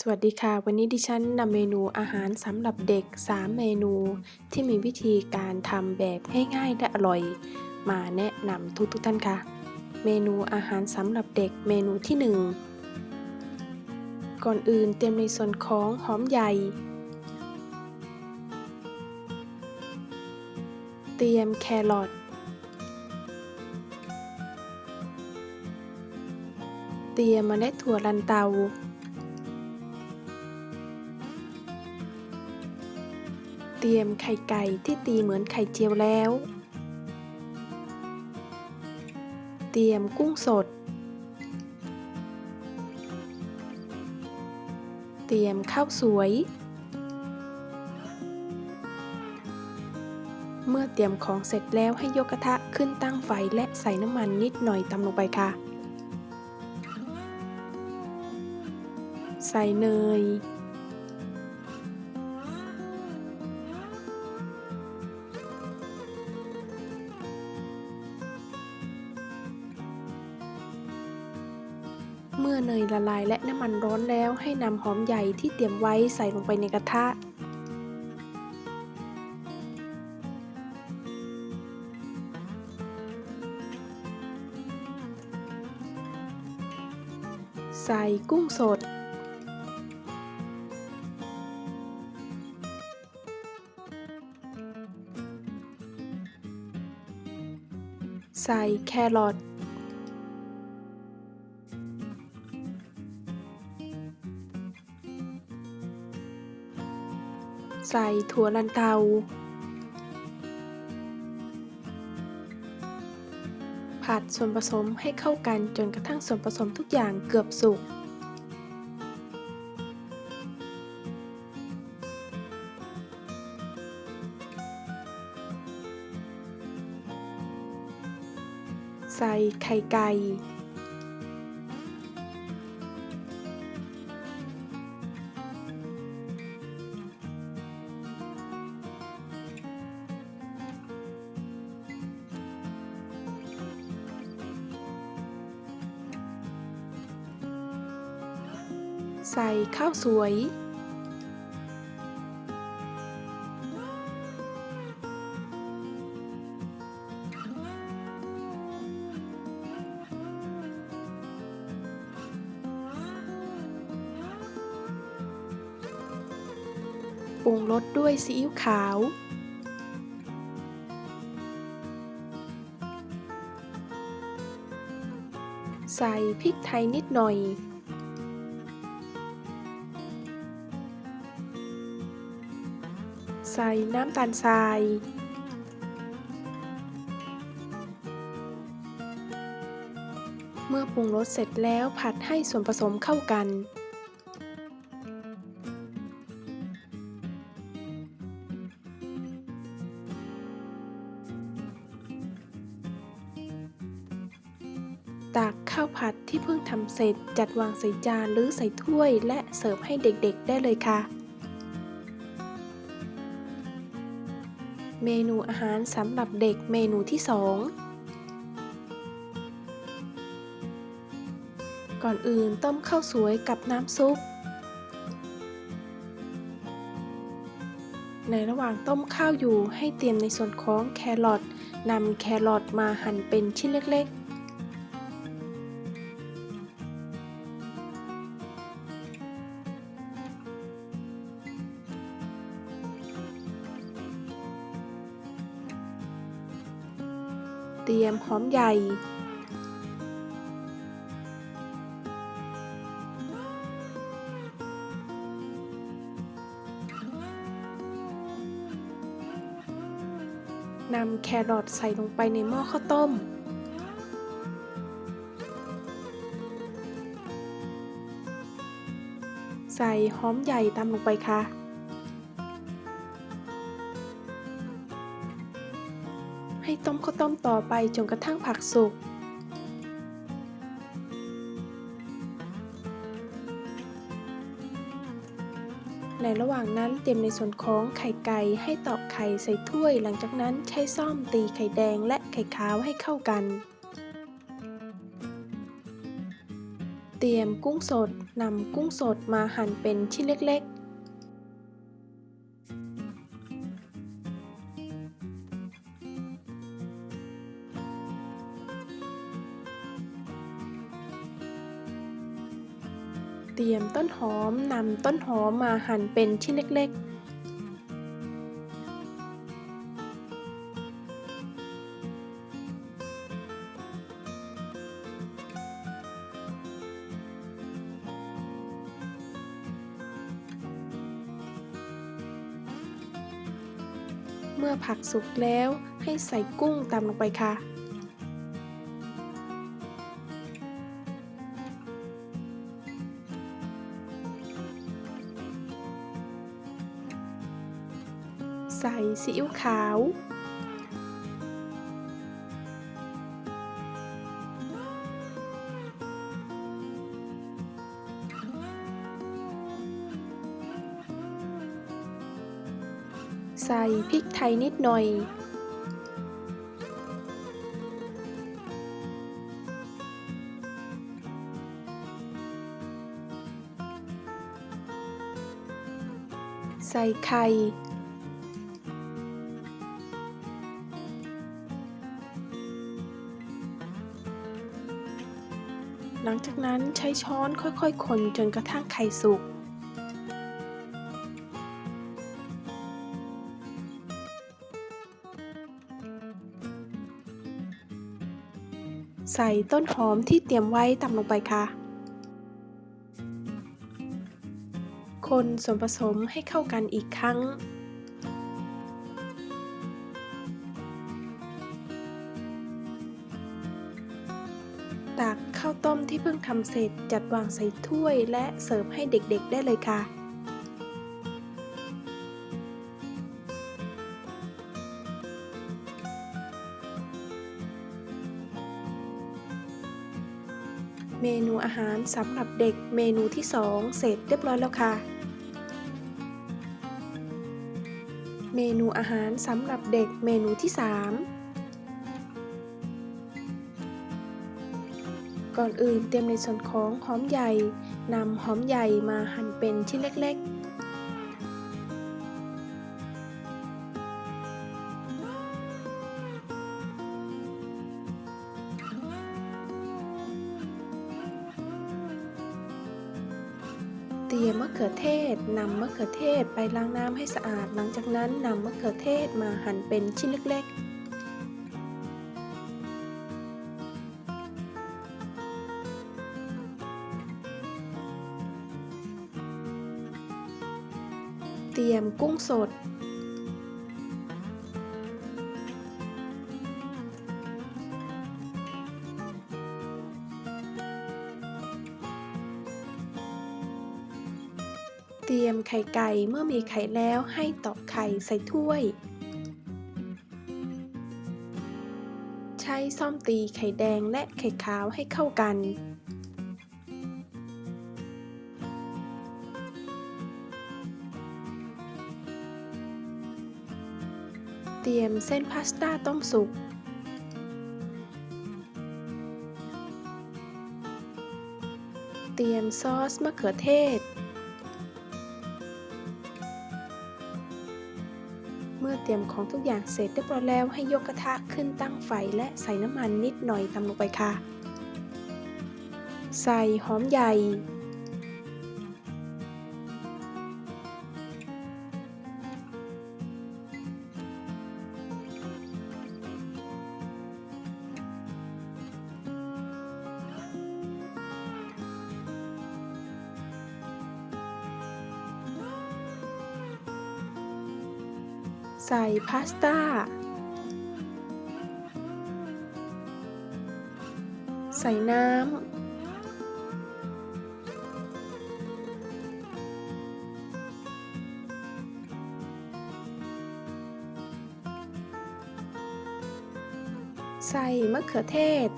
สวัสดีค่ะ วันนี้ดิฉันนำเมนูอาหารสำหรับเด็ก 3 เมนูที่มีวิธีการทำแบบง่ายๆและอร่อย มาแนะนำทุกๆท่านค่ะ เมนูอาหารสำหรับเด็กเมนูที่ 1 ก่อนอื่นเตรียมในส่วนของหอมใหญ่ เตรียมแครอทเตรียมเมล็ดถั่วลันเตา ตรียมไข่ไก่ที่ตีเหมือนไข่เจียวแล้ว เตรียมกุ้งสด เตรียมข้าวสวย เมื่อเตรียมของเสร็จแล้วให้ยกกระทะขึ้นตั้งไฟและใส่น้ำมันนิดหน่อยตำลงไปค่ะ ใส่เนย เมื่อเนยละลายและน้ำมันร้อนแล้วให้นำหอมใหญ่ที่เตรียมไว้ใส่ลงไปในกระทะ ใส่กุ้งสด ใส่แครอท ใส่ถั่วลันเตา ผัดส่วนผสมให้เข้ากันจนกระทั่งส่วนผสมทุกอย่างเกือบสุก ใส่ไข่ไก่ ใส่ข้าวสวย ปรุงรสด้วยซีอิ๊วขาวใส่พริกไทยนิดหน่อย ใส่น้ำตาลทรายเมื่อปรุงรสเสร็จแล้วผัดให้ส่วนผสมเข้ากัน ตักข้าวผัดที่เพิ่งทำเสร็จจัดวางใส่จานหรือใส่ถ้วยและเสิร์ฟให้เด็กๆได้เลยค่ะ เมนูอาหารสำหรับเด็กเมนูที่ 2 ก่อนอื่นต้มข้าวสวยกับน้ำซุป ในระหว่างต้มข้าวอยู่ให้เตรียมในส่วนของแครอทนำแครอทมาหั่นเป็นชิ้นเล็กๆ รียมหอมใหญ่นำแครอทใส่ลงไปในหม้อข้าวต้ม ใส่หอมใหญ่ตามลงไปค่ะ ให้ต้มข้าวต้มต่อไปจนกระทั่งผักสุก ในระหว่างนั้นเตรียมในส่วนของไข่ไก่ให้ตอกไข่ใส่ถ้วย หลังจากนั้นใช้ซ่อมตีไข่แดงและไข่ขาวให้เข้ากัน เตรียมกุ้งสดนำกุ้งสดมาหั่นเป็นชิ้นเล็กๆ ต้นหอมนำต้นหอมมาหั่นเป็นชิ้นเล็ก ๆเมื่อผักสุกแล้วให้ใส่กุ้งตามลงไปค่ะ ใส่ซีอิ๊วขาว ใส่พริกไทยนิดหน่อยใส่ไข่ นั้นใช้ช้อนค่อยๆ คนจนกระทั่งไข่สุก ใส่ต้นหอมที่เตรียมไว้ตำลงไปค่ะ คนส่วนผสมให้เข้ากันอีกครั้ง ตักข้าวต้มที่เพิ่งทำเสร็จจัดวางใส่ถ้วยและเสิร์ฟให้เด็กๆได้เลยค่ะ เมนูอาหารสำหรับเด็กเมนูที่ 2 เสร็จเรียบร้อยแล้วค่ะ เมนูอาหารสำหรับเด็กเมนูที่ 3 ก่อนอื่นเตรียมในส่วนของหอมใหญ่นำหอมใหญ่มาหั่นเป็นชิ้นเล็กๆเตรียมมะเขือเทศนำมะเขือเทศไปล้างน้ำให้สะอาด หลังจากนั้นนำมะเขือเทศมาหั่นเป็นชิ้นเล็กๆ ยมกุ้งสด เตรียมไข่ไก่เมื่อมีไข่แล้วให้ตอกไข่ใส่ถ้วย ใช้ซ่อมตีไข่แดงและไข่ขาวให้เข้ากัน ตรียมเส้นพาสต้าต้มสุก เตรียมซอสมะเขือเทศ เมื่อเตรียมของทุกอย่างเสร็จเรียบร้อยแล้วให้ยกกระทะขึ้นตั้งไฟและใส่น้ำมันนิดหน่อยตามลงไปค่ะ ใส่หอมใหญ่ ใส่พาสต้า ใส่น้ำ ใส่มะเขือเทศ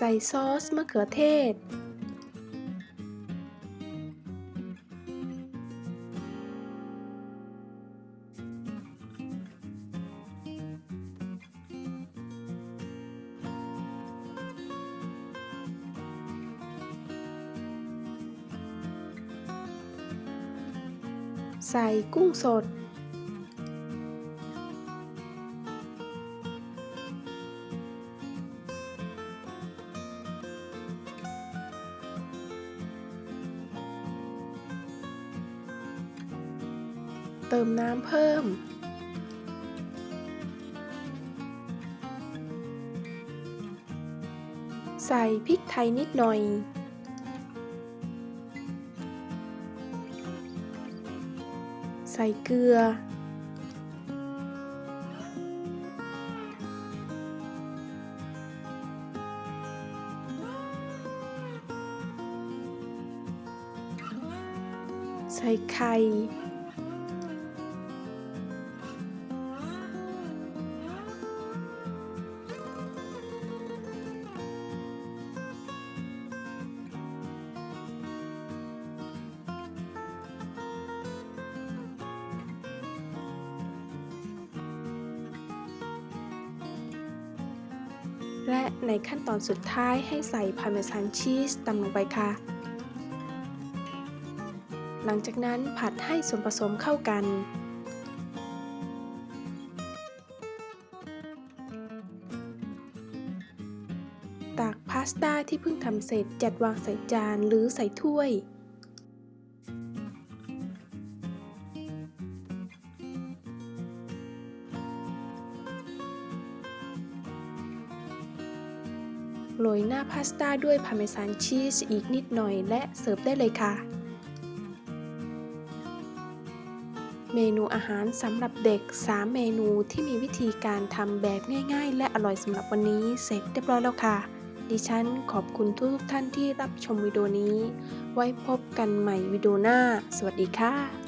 ใส่ซอสมะเขือเทศ ใส่กุ้งสด เติมน้ำเพิ่ม ใส่พริกไทยนิดหน่อย ใส่เกลือ ใส่ไข่ และในขั้นตอนสุดท้ายให้ใส่พาร์เมซานชีสตำลงไปค่ะ หลังจากนั้นผัดให้ส่วนผสมเข้ากัน ตักพาสต้าที่เพิ่งทำเสร็จจัดวางใส่จานหรือใส่ถ้วย รยหน้าพาสต้าด้วยพาเมซานชีสอีกนิดหน่อยและเสิร์ฟได้เลยค่ะ เมนูอาหารสำหรับเด็ก 3 เมนูที่มีวิธีการทำแบบง่าย ๆ และอร่อยสำหรับวันนี้เสร็จเรียบร้อยแล้วค่ะ ดิฉันขอบคุณทุกท่านที่รับชมวิดีโอนี้ ไว้พบกันใหม่วิดีโอหน้า สวัสดีค่ะ